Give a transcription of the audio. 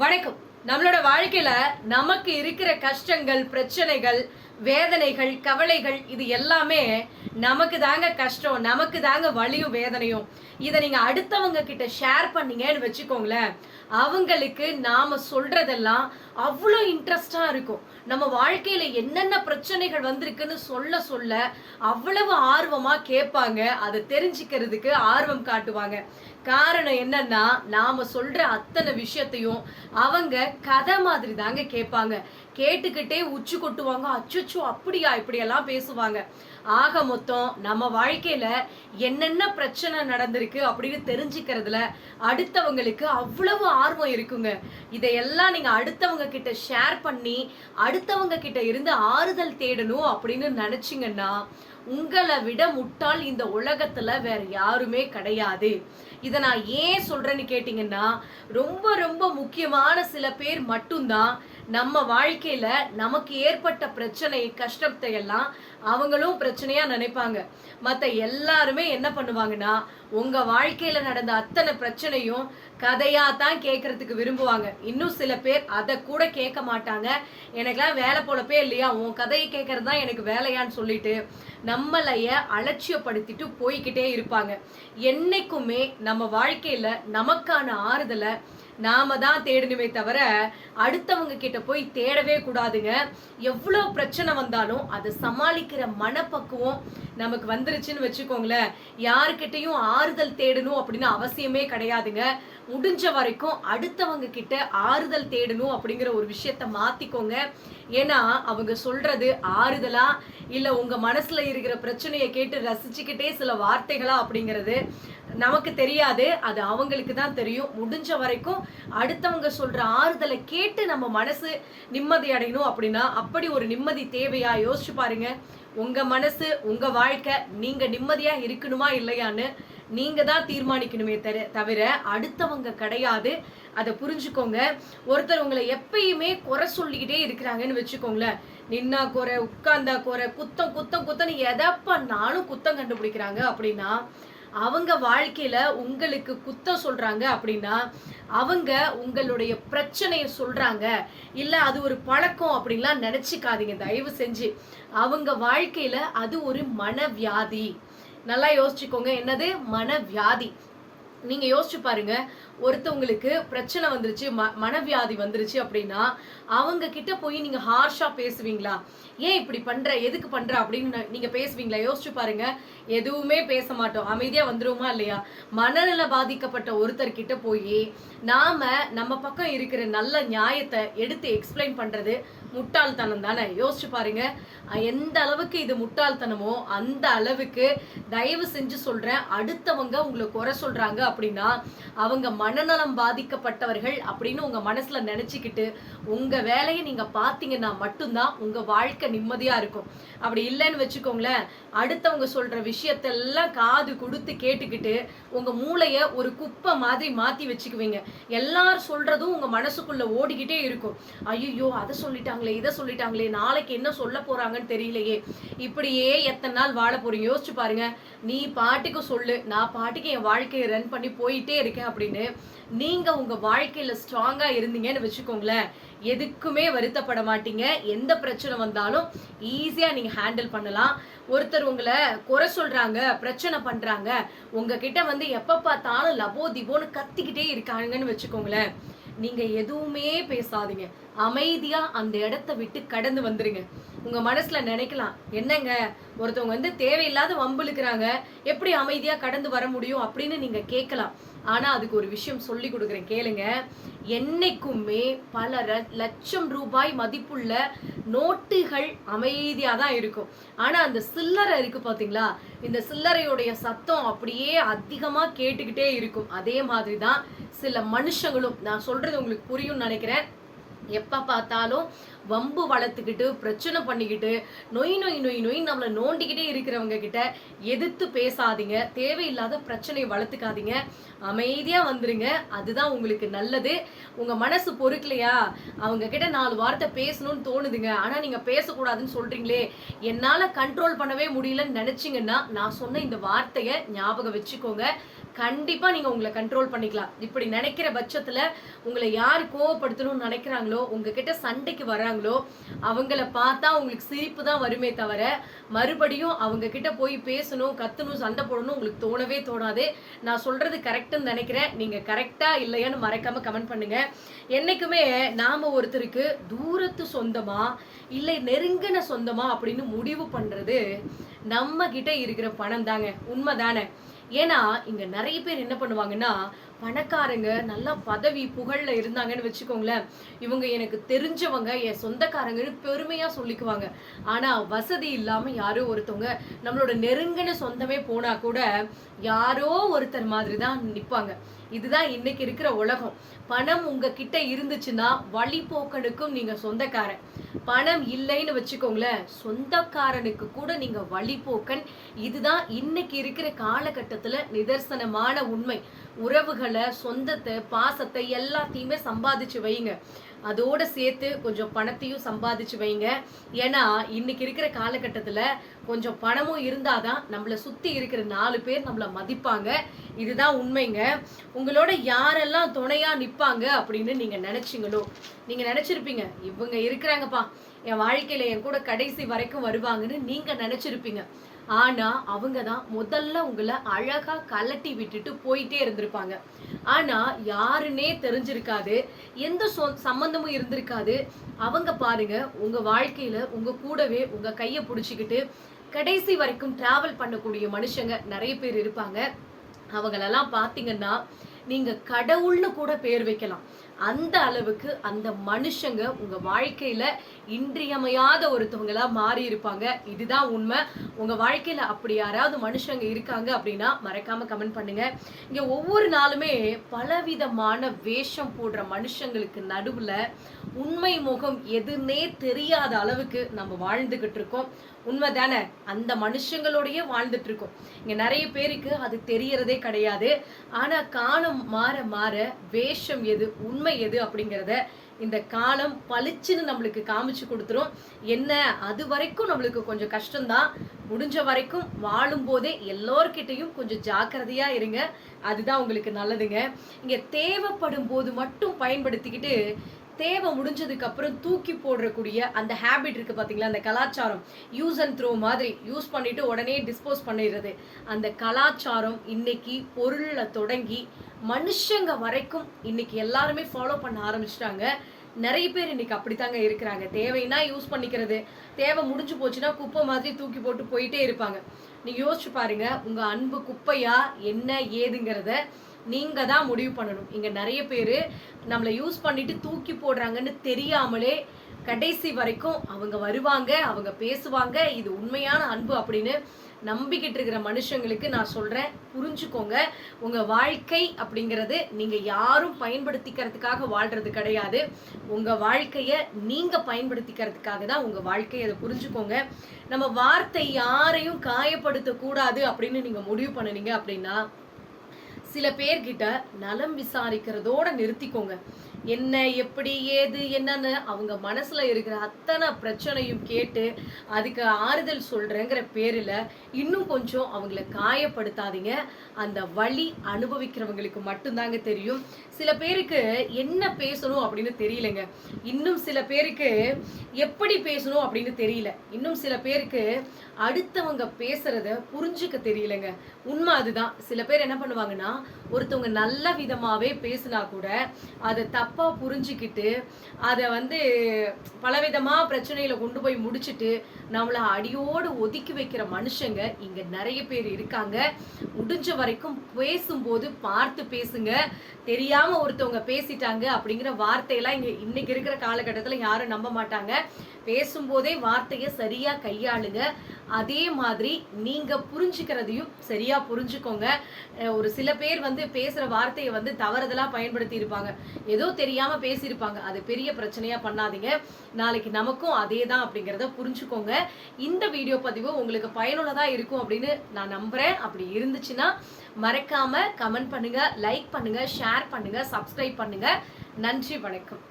வணக்கம். நம்மளோட வாழ்க்கையில நமக்கு இருக்கிற கஷ்டங்கள் பிரச்சனைகள் வேதனைகள் கவலைகள் இது எல்லாமே நமக்கு தாங்க கஷ்டம் நமக்கு தாங்க வலியும் வேதனையும். இதை நீங்கள் அடுத்தவங்க கிட்ட ஷேர் பண்ணீங்கன்னு வச்சுக்கோங்களேன். அவங்களுக்கு நாம் சொல்கிறதெல்லாம் அவ்வளோ இன்ட்ரெஸ்டாக இருக்கும். நம்ம வாழ்க்கையில் என்னென்ன பிரச்சனைகள் வந்திருக்குன்னு சொல்ல சொல்ல அவ்வளவு ஆர்வமாக கேட்பாங்க. அதை தெரிஞ்சுக்கிறதுக்கு ஆர்வம் காட்டுவாங்க. காரணம் என்னன்னா நாம் சொல்கிற அத்தனை விஷயத்தையும் அவங்க கதை மாதிரி தாங்க கேட்பாங்க. கேட்டுக்கிட்டே உச்சி கொட்டுவாங்க. அச்சுச்சோ அப்படியா இப்படியெல்லாம் பேசுவாங்க. ஆக மொத்தம் நம்ம வாழ்க்கையில் என்னென்ன பிரச்சனை நடந்திருக்கு அப்படின்னு தெரிஞ்சுக்கிறதுல அடுத்தவங்களுக்கு அவ்வளவு ஆர்வம் இருக்குங்க. இதையெல்லாம் நீங்கள் அடுத்தவங்க கிட்ட ஷேர் பண்ணி அடுத்தவங்க கிட்ட இருந்து ஆறுதல் தேடணும் அப்படின்னு நினச்சிங்கன்னா உங்களை விட முட்டாள் இந்த உலகத்துல வேற யாருமே கிடையாது. இதை நான் ஏன் சொல்றேன்னு கேட்டிங்கன்னா ரொம்ப ரொம்ப முக்கியமான சில பேர் மட்டும்தான் நம்ம வாழ்க்கையில நமக்கு ஏற்பட்ட பிரச்சனை கஷ்டத்தை எல்லாம் அவங்களும் பிரச்சனையா நினைப்பாங்க. மத்த எல்லாருமே என்ன பண்ணுவாங்கன்னா உங்க வாழ்க்கையில நடந்த அத்தனை பிரச்சனையும் கதையா தான் கேட்கறதுக்கு விரும்புவாங்க. இன்னும் சில பேர் அதை கூட கேட்க மாட்டாங்க. எனக்குலாம் வேலை போலப்பே இல்லையா? உன் கதையை கேட்கறது தான் எனக்கு வேலையான்னு சொல்லிட்டு நம்மளைய அலட்சியப்படுத்திட்டு போய்கிட்டே இருப்பாங்க. என்னைக்குமே நம்ம வாழ்க்கையில நமக்கான ஆறுதலை நாம தான் தேடணுமே தவிர அடுத்தவங்க கிட்ட போய் தேடவே கூடாதுங்க. எவ்வளோ பிரச்சனை வந்தாலும் அதை சமாளிக்கிற மனப்பக்குவம் நமக்கு வந்துருச்சுன்னு வச்சுக்கோங்களேன். யாருக்கிட்டையும் ஆறுதல் தேடணும் அப்படின்னு அவசியமே கிடையாதுங்க. முடிஞ்ச வரைக்கும் அடுத்தவங்க கிட்ட ஆறுதல் தேடணும் அப்படிங்கிற ஒரு விஷயத்த மாத்திக்கோங்க. ஏன்னா அவங்க சொல்றது ஆறுதலா? இல்ல உங்க மனசுல இருக்கிற பிரச்சனையை கேட்டு ரசிச்சுக்கிட்டே சில வார்த்தைகளா அப்படிங்கிறது நமக்கு தெரியாது. அது அவங்களுக்கு தான் தெரியும். முடிஞ்ச வரைக்கும் அடுத்தவங்க சொல்ற ஆறுதலை கேட்டு நம்ம மனசு நிம்மதி அடையணும் அப்படின்னா அப்படி ஒரு நிம்மதி தேவையா? யோசிச்சு பாருங்க. உங்க மனசு உங்க வாழ்க்கை நீங்க நிம்மதியா இருக்கணுமா இல்லையான்னு நீங்க தான் தீர்மானிக்கணுமே தர தவிர அடுத்தவங்க கிடையாது. அதை புரிஞ்சுக்கோங்க. ஒருத்தர் உங்களை எப்பயுமே குறை சொல்லிக்கிட்டே இருக்கிறாங்கன்னு வச்சுக்கோங்களேன். நின்னா குறை உட்கார்ந்தா குறை குத்தம் குத்தம் குத்தம் எதை பண்ணாலும் குத்தம் கண்டுபிடிக்கிறாங்க அப்படின்னா அவங்க வாழ்க்கையில உங்களுக்கு குத்தம் சொல்றாங்க அப்படின்னா அவங்க உங்களுடைய பிரச்சனையை சொல்றாங்க. இல்ல அது ஒரு பழக்கம் அப்படின்லாம் நினைச்சுக்காதீங்க. தயவு செஞ்சு. அவங்க வாழ்க்கையில அது ஒரு மனவியாதி. நல்லா யோசிச்சுக்கோங்க. என்னது? மனவியாதி. நீங்க யோசிச்சு பாருங்க. ஒருத்தவங்களுக்கு பிரச்சனை வந்துருச்சு ம மனவியாதி வந்துருச்சு அப்படின்னா அவங்க கிட்ட போய் நீங்க ஹார்ஷா பேசுவீங்களா? ஏன் இப்படி பண்ற? எதுக்கு பண்ற? அப்படின்னு ந- நீங்க பேசுவீங்களா? யோசிச்சு பாருங்க. எதுவுமே பேச மாட்டோம். அமைதியா வந்துருவோமா இல்லையா? மனநல பாதிக்கப்பட்ட ஒருத்தர் கிட்ட போய் நாம நம்ம பக்கம் இருக்கிற நல்ல நியாயத்தை எடுத்து எக்ஸ்பிளைன் பண்றது முட்டாள்தனம் தானே? யோசிச்சு பாருங்க. எந்த அளவுக்கு இது முட்டாள்தனமோ அந்த அளவுக்கு தயவு செஞ்சு சொல்றேன். அடுத்தவங்க உங்களை குறை சொல்றாங்க அப்படின்னா அவங்க மனநலம் பாதிக்கப்பட்டவர்கள் அப்படின்னு உங்க மனசுல நினச்சிக்கிட்டு உங்க வேலையை நீங்க பார்த்தீங்கன்னா மட்டும்தான் உங்க வாழ்க்கை நிம்மதியா இருக்கும். அப்படி இல்லைன்னு வச்சுக்கோங்களேன் அடுத்தவங்க சொல்ற விஷயத்தெல்லாம் காது கொடுத்து கேட்டுக்கிட்டு உங்க மூளைய ஒரு குப்பை மாதிரி மாத்தி வச்சுக்குவீங்க. எல்லாரும் சொல்றதும் உங்க மனசுக்குள்ள ஓடிக்கிட்டே இருக்கும். ஐயோ அதை சொல்லிட்டாங்களே இதை சொல்லிட்டாங்களே நாளைக்கு என்ன சொல்ல போறாங்கன்னு தெரியலையே. இப்படியே எத்தனை நாள் வாழ போறீங்க? யோசிச்சு பாருங்க. நீ பாட்டுக்கு சொல்லு. நான் பாட்டுக்கு என் வாழ்க்கையை ரன் பண்ணி போயிட்டே இருக்கேன் அப்படின்னு நீங்க உங்க வாழ்க்கையில ஸ்ட்ராங்கா இருந்தீங்கன்னு வச்சுக்கோங்களேன். எதுக்குமே வருத்தப்பட மாட்டீங்க. எந்த பிரச்சனை வந்தாலும் ஈஸியா நீங்க ஹேண்டில் பண்ணலாம். ஒருத்தர் உங்களை குறை சொல்றாங்க பிரச்சனை பண்றாங்க உங்ககிட்ட வந்து எப்ப பார்த்தாலும் லபோ திபோன்னு கத்திக்கிட்டே இருக்காங்கன்னு வச்சுக்கோங்களேன். நீங்க எதுவுமே பேசாதீங்க. அமைதியாக அந்த இடத்த விட்டு கடந்து வந்துடுங்க உங்கள் மனசில் நினைக்கலாம் என்னங்க? ஒருத்தவங்க வந்து தேவையில்லாத வம்புழுக்கிறாங்க எப்படி அமைதியாக கடந்து வர முடியும் அப்படின்னு நீங்கள் கேட்கலாம். ஆனால் அதுக்கு ஒரு விஷயம் சொல்லி கொடுக்குறேன் கேளுங்க. என்னைக்குமே பல லட்சம் ரூபாய் மதிப்புள்ள நோட்டுகள் அமைதியாக தான் இருக்கும். ஆனால் அந்த சில்லறை இருக்குது பார்த்தீங்களா இந்த சில்லறையுடைய சத்தம் அப்படியே அதிகமாக கேட்டுக்கிட்டே இருக்கும். அதே மாதிரி தான் சில மனுஷங்களும் நான் சொல்கிறது உங்களுக்கு புரியும்னு நினைக்கிறேன். எப்போ பார்த்தாலும் வம்பு வளர்த்துக்கிட்டு பிரச்சனை பண்ணிக்கிட்டு நொய் நொய் நொய் நொய் நம்மளை நோண்டிக்கிட்டே இருக்கிறவங்க கிட்ட எதிர்த்து பேசாதீங்க. தேவையில்லாத பிரச்சனையை வளர்த்துக்காதீங்க. அமைதியாக வந்துருங்க. அதுதான் உங்களுக்கு நல்லது. உங்கள் மனசு பொறுக்கலையா? அவங்க கிட்ட நாலு வார்த்தை பேசணும்னு தோணுதுங்க. ஆனால் நீங்கள் பேசக்கூடாதுன்னு சொல்கிறீங்களே என்னால் கண்ட்ரோல் பண்ணவே முடியலன்னு நினச்சிங்கன்னா நான் சொன்ன இந்த வார்த்தையை ஞாபகம் வச்சுக்கோங்க. கண்டிப்பாக நீங்கள் உங்களை கண்ட்ரோல் பண்ணிக்கலாம். இப்படி நினைக்கிற பட்சத்தில் உங்களை யார் கோவப்படுத்தணும்னு நினைக்கிறாங்களோ உங்ககிட்ட சண்டைக்கு வராங்களோ அவங்கள பார்த்தா உங்களுக்கு சிரிப்பு தான் வருமே தவிர மறுபடியும் அவங்க கிட்ட போய் பேசணும் கத்தணும் சண்டை போடணும் உங்களுக்கு தோணவே தோணாது. நான் சொல்கிறது கரெக்டுன்னு நினைக்கிறேன். நீங்கள் கரெக்டாக இல்லையான்னு மறக்காமல் கமெண்ட் பண்ணுங்கள் என்னைக்குமே நாம் ஒருத்தருக்கு தூரத்து சொந்தமாக இல்லை நெருங்கின சொந்தமாக அப்படின்னு முடிவு பண்ணுறது நம்ம கிட்ட இருக்கிற பணம் தாங்க. உண்மை தானே. ஏன்னா இங்க நிறைய பேர் என்ன பண்ணுவாங்கன்னா பணக்காரங்க நல்லா பதவி புகழில் இருந்தாங்கன்னு வச்சுக்கோங்களேன். இவங்க எனக்கு தெரிஞ்சவங்க என் சொந்தக்காரங்கன்னு பெருமையாக சொல்லிக்குவாங்க. ஆனால் வசதி இல்லாமல் யாரோ ஒருத்தவங்க நம்மளோட நெருங்கின சொந்தமே போனால் கூட யாரோ ஒருத்தர் மாதிரி தான் நிற்பாங்க இதுதான் இன்னைக்கு இருக்கிற உலகம். பணம் உங்ககிட்ட இருந்துச்சுன்னா வழிபோக்கனுக்கும் நீங்க சொந்தக்காரன். பணம் இல்லைன்னு வச்சுக்கோங்களேன் சொந்தக்காரனுக்கு கூட நீங்க வழிபோக்கன். இதுதான் இன்னைக்கு இருக்கிற காலகட்டத்துல நிதர்சனமான உண்மை. உறவுகள் சொந்தத்தை பாசத்தை எல்லாத்தையுமே சம்பாதிச்சு வைங்க. அதோட சேர்த்து கொஞ்சம் பணத்தையும் சம்பாதிச்சு வைங்க. ஏன்னா இன்னைக்கு இருக்கிற காலகட்டத்தில் கொஞ்சம் பணமும் இருந்தாதான் நம்மளை சுற்றி இருக்கிற நாலு பேர் நம்மளை மதிப்பாங்க. இதுதான் உண்மைங்க. உங்களோட யாரெல்லாம் துணையாக நிற்பாங்க அப்படின்னு நீங்கள் நினச்சிங்களோ நீங்கள் நினச்சிருப்பீங்க இவங்க இருக்கிறாங்கப்பா. என் வாழ்க்கையில் என் கூட கடைசி வரைக்கும் வருவாங்கன்னு நீங்கள் நினச்சிருப்பீங்க. ஆனா அவங்க தான் முதல்ல உங்களை அழகா கலட்டி விட்டுட்டு போயிட்டே இருந்திருப்பாங்க. ஆனா யாருன்னே தெரிஞ்சிருக்காது எந்த சொ சம்பந்தமும் இருந்திருக்காது. அவங்க பாருங்க உங்க வாழ்க்கையில உங்க கூடவே உங்க கையை பிடிச்சிக்கிட்டு கடைசி வரைக்கும் டிராவல் பண்ணக்கூடிய மனுஷங்க நிறைய பேர் இருப்பாங்க. அவங்களெல்லாம் பார்த்தீங்கன்னா நீங்க கடவுள்னு கூட பேர் வைக்கலாம். அந்த அளவுக்கு அந்த மனுஷங்க உங்க வாழ்க்கையில இன்றியமையாத ஒருத்தவங்களா மாறி இருப்பாங்க. இதுதான் உண்மை. உங்க வாழ்க்கையில அப்படி யாராவது மனுஷங்க இருக்காங்க அப்படின்னா மறக்காம கமெண்ட் பண்ணுங்க. இங்க ஒவ்வொரு நாளுமே பலவிதமான வேஷம் போடுற மனுஷங்களுக்கு நடுவுல உண்மை முகம் எதுன்னே தெரியாத அளவுக்கு நம்ம வாழ்ந்துகிட்டு இருக்கோம். உண்மை தானே? அந்த மனுஷங்களோடயே வாழ்ந்துட்டு இருக்கோம். இங்க நிறைய பேருக்கு அது தெரியறதே கிடையாது. ஆனா காலம் மாற மாற வேஷம் எது உண்மை எது அப்படிங்கிறத இந்த காலம் பளிச்சுன்னு நம்மளுக்கு காமிச்சு கொடுத்துரும். என்ன? அது வரைக்கும் நம்மளுக்கு கொஞ்சம் கஷ்டம்தான். முடிஞ்ச வரைக்கும் வாழும் போதே எல்லோர்கிட்டையும் கொஞ்சம் ஜாக்கிரதையா இருங்க. அதுதான் உங்களுக்கு நல்லதுங்க. இங்க தேவைப்படும் போது மட்டும் பயன்படுத்திக்கிட்டு தேவை முடிஞ்சதுக்கு அப்புறம் தூக்கி போடுறக்கூடிய அந்த ஹேபிட் இருக்கு பாத்தீங்களா? அந்த கலாச்சாரம். யூஸ் அண்ட் த்ரோ மாதிரி யூஸ் பண்ணிட்டு உடனே டிஸ்போஸ் பண்ணிடுறது. அந்த கலாச்சாரம் இன்னைக்கு பொருள்ல தொடங்கி மனுஷங்க வரைக்கும் இன்னைக்கு எல்லாருமே ஃபாலோ பண்ண ஆரம்பிச்சிட்டாங்க. நிறைய பேர் இன்னைக்கு அப்படித்தாங்க இருக்கிறாங்க. தேவைன்னா யூஸ் பண்ணிக்கிறது. தேவை முடிஞ்சு போச்சுன்னா குப்பை மாதிரி தூக்கி போட்டு போயிட்டே இருப்பாங்க. நீங்க யோசிச்சு பாருங்க உங்க அன்பு குப்பையா என்ன ஏதுங்கிறத நீங்கள் தான் முடிவு பண்ணணும். இங்கே நிறைய பேர் நம்மளை யூஸ் பண்ணிட்டு தூக்கி போடுறாங்கன்னு தெரியாமலே கடைசி வரைக்கும் அவங்க வருவாங்க அவங்க பேசுவாங்க. இது உண்மையான அன்பு அப்படின்னு நம்பிக்கிட்டு இருக்கிற மனுஷங்களுக்கு நான் சொல்கிறேன் புரிஞ்சுக்கோங்க. உங்கள் வாழ்க்கை அப்படிங்கிறது நீங்கள் யாரும் பயன்படுத்திக்கிறதுக்காக வாழ்கிறது கிடையாது. உங்கள் வாழ்க்கையை நீங்கள் பயன்படுத்திக்கிறதுக்காக தான் உங்கள் வாழ்க்கையை அதை புரிஞ்சுக்கோங்க. நம்ம வார்த்தை யாரையும் காயப்படுத்தக்கூடாது அப்படின்னு நீங்கள் முடிவு பண்ணுனீங்க அப்படின்னா சில பேர்கிட்ட நலம் விசாரிக்கிறதோட நிறுத்திக்கோங்க. என்ன எப்படி ஏது என்னன்னு அவங்க மனசுல இருக்கிற அத்தனை பிரச்சனையும் கேட்டு அதுக்கு ஆறுதல் சொல்றேங்கிற பேரில் இன்னும் கொஞ்சம் அவங்கள காயப்படுத்தாதீங்க. அந்த வழி அனுபவிக்கிறவங்களுக்கு மட்டும்தாங்க தெரியும். சில பேருக்கு என்ன பேசணும் அப்படின்னு தெரியலங்க. இன்னும் சில பேருக்கு எப்படி பேசணும் அப்படின்னு தெரியல. இன்னும் சில பேருக்கு அடுத்தவங்க பேசுறத புரிஞ்சுக்க தெரியலங்க. உண்மை அதுதான். சில பேர் என்ன பண்ணுவாங்கன்னா ஒருத்தவங்க நல்ல விதமாவே பேசினா கூட அதை தப்பாக புரிஞ்சுக்கிட்டு அதை வந்து பலவிதமா பிரச்சனையில கொண்டு போய் முடிச்சிட்டு நம்மளை அடியோடு ஒதுக்கி வைக்கிற மனுஷங்க இங்கே நிறைய பேர் இருக்காங்க. முடிஞ்ச வரைக்கும் பேசும்போது பார்த்து பேசுங்க. தெரியாமல் ஒருத்தவங்க பேசிட்டாங்க அப்படிங்கிற வார்த்தையெல்லாம் இங்கே இன்னைக்கு இருக்கிற காலகட்டத்தில் யாரும் நம்ப மாட்டாங்க. பேசும்போதே வார்த்தையை சரியாக கையாளுங்க. அதே மாதிரி நீங்க புரிஞ்சுக்கிறதையும் சரியா புரிஞ்சுக்கோங்க. ஒரு சில பேர் வந்து பேசுற வார்த்தையை வந்து தவறுதலாக பயன்படுத்தி இருப்பாங்க. ஏதோ தெரியாம பேசியிருப்பாங்க. அது பெரிய பிரச்சனையா பண்ணாதீங்க. நாளைக்கு நமக்கும் அதே தான் அப்படிங்கிறத புரிஞ்சுக்கோங்க. இந்த வீடியோ பதிவு உங்களுக்கு பயனுள்ளதா இருக்கும் அப்படின்னு நான் நம்புறேன். அப்படி இருந்துச்சுன்னா மறக்காம கமெண்ட் பண்ணுங்க லைக் பண்ணுங்க ஷேர் பண்ணுங்க சப்ஸ்கிரைப் பண்ணுங்க. நன்றி வணக்கம்.